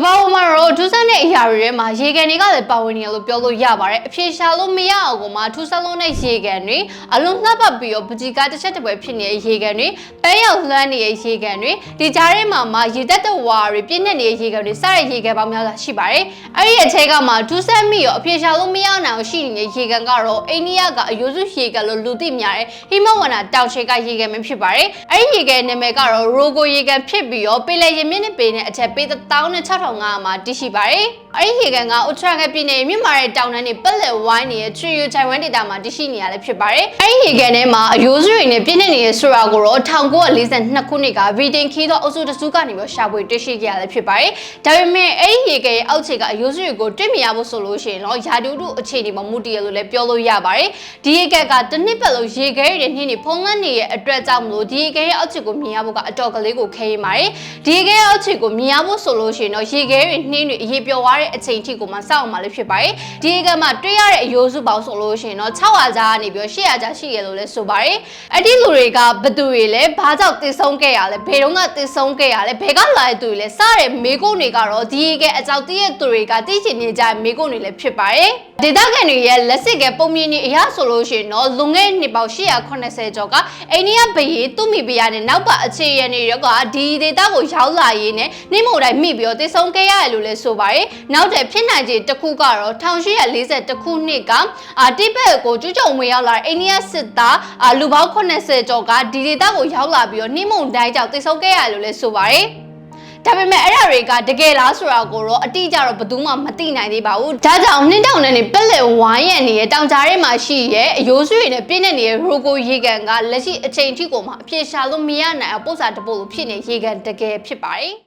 ကဘာပေါ်မှာတော့ထူးဆန်းတဲ့အရာတွေထဲမှာရေကန်တွေကလည်းပါဝင်နေရလို့ပြောလို့ရပါတယ်အဖြေရှာလို့မရအောင်ကမှထူးဆန်းလုံးတဲ့ရေကန်တွေအလုံးနှပ်ပတ်ပြီးတော့ပကြီးကားတစ်ချက်တစ်ပွဲဖြစ်နေတဲ့ရေကန်တွေပဲရောက်လှမ်းနေတဲ့ရေကန်တွေဒီကြားထဲမှာမှရေတက်တဲ့ဝါတွေပြည့်နေနေတဲ့ရေကန်တွေစတဲ့ရေကန်ပေါင်းများစွာရှိပါတယ်အဲ့ဒီအချက်ကမှထူးဆန်းမိရောအဖြေရှာလို့မရနိုင်အောင်ရှိနေတဲ့ရေကန်ကတော့အိန္ဒိယကအယိုစုရေကန်လို့လူသိများတဲ့ဟိမဝန္တာတောင်ရှေကရေကန်ပဲဖြစ်ပါတယ်အဲ့ဒီရေကန်နာမည်ကတော့ရိုဂိုရေကန်ဖြစ်ပြီးတော့ပေလေရေမြင့်နဲ့ပေနဲ့အချက်ပေ16500မှာတည်ရှိပါတယ်။အဲ့ဒီရေကန်ကဥထရာကပြည်နယ်မြင့်မာတဲ့တောင်တန်းတွေပက်လက်ဝိုင်းနေတဲ့ထရီယိုချိုင်ဝမ်ဒေတာမှာတည်ရှိနေရလဲဖြစ်ပါတယ်။အဲ့ဒီရေကန်ထဲမှာအယိုးစုတွေနဲ့ပြည့်နေနေတဲ့ဆိုတာကိုတော့1942ခုနှစ်ကဗီတင်ခီးသောအုပ်စုတစ်စုကနေပြီးရှာဖွေတွေ့ရှိခဲ့ရလဲဖြစ်ပါတယ်။ဒါပေမဲ့အဲ့ဒီရေကန်ရဲ့အောက်ခြေကအယိုးစုတွေကိုတွေ့မြင်ရဖို့ဆိုလို့ရှိရင်တော့ယာတူတုအခြေအနေမှာမူတည်ရလို့လည်းပြောလို့ရပါတယ်။ဒီရေကန်ကတစ်နှစ်ပတ်လုံးရေခဲရတဲ့နှင်းတွေဖုံးလန်းနေတဲ့အတွက်ကြောင့်မလို့ဒီရေကန်ရဲ့အောက်ခြေကိုမြင်ရဖို့ကအတော်ကလေးကိုခဲရပါတယ်။ဒီရေကန်ရဲ့အောက်ခြေကိုမြင်ရဖို့ဆိုလို့ရှိရင်တော့ရေခဲတွေနှင်းတွေအရေးပြောသွားတဲ့အချိန်ထိကိုမှစောင့်အောင်မှလည်းဖြစ်ပါတယ်။ဒီရေကန်မှာတွေ့ရတဲ့အယိုးစုပေါင်းဆိုလို့ရှိရင်တော့600ကျားကနေပြီးတော့800ကျားရှိရလို့လည်းဆိုပါတယ်။အဲ့ဒီလူတွေကဘယ်သူတွေလဲဘာကြောင့်တည်ဆုံးခဲ့ရလဲဘယ်တော့ကတည်ဆုံးခဲ့ရလဲဘယ်ကလာတဲ့သူတွေလဲစတဲ့မေကုန်းတွေကတော့ဒီရေကန်အကြောက်တည်းရဲ့သူတွေကသိချင်နေကြတဲ့မေကုန်းတွေလည်းဖြစ်ပါတယ်။ဒေသခံတွေရဲ့လက်စစ်ကပုံမြင်နေအရဆိုလို့ရှိရင်တော့လွန်ခဲ့တဲ့နှစ်ပေါင်း880ကျော်ကအိန္ဒိယဘယေသူမိဖုရားနဲ့နောက်ပါအခြေရနေရောကဒီဒေသကိုရောက်လာရေးနဲ့နှိမ့်မို့တိုင်းမိပြီးတော့တည်ဆုံးခဲ့ရတယ်လို့လည်းဆိုပါတယ်။နောက်တဲ့ဖြစ်နိုင်ခြေတစ်ခုကတော့1840ခုနှစ်ကအာတိဘက်ကိုကျူးကျော်ဝင်ရောက်လာတဲ့အိန္ဒိယစစ်သားအာလူပေါင်း80ကျော်ကဒီဒေသကိုရောက်လာပြီးတော့နှိမ့်မို့တိုင်းကြောင့်တည်ဆုံးခဲ့ရတယ်လို့လည်းဆိုပါတယ်။ဒါပေမဲ့အဲ့ဒါတွေကတကယ်လားဆိုတာကိုတော့အတိအကျတော့ဘယ်သူမှမသိနိုင်သေးပါဘူး။ဒါကြောင့်နှင်းတောင်နဲ့နေပက်လက်ဝိုင်းရံနေတဲ့တောင်ကြားထဲမှာရှိရဲ့အယိုးစုတွေနဲ့ပြည့်နေနေတဲ့ရိုကိုရေကန်ကလက်ရှိအချိန်ထိကိုမှအပြေရှာလို့မရနိုင်အောင်ပို့စာတပို့လို့ဖြစ်နေရေကန်တကယ်ဖြစ်ပါတယ်။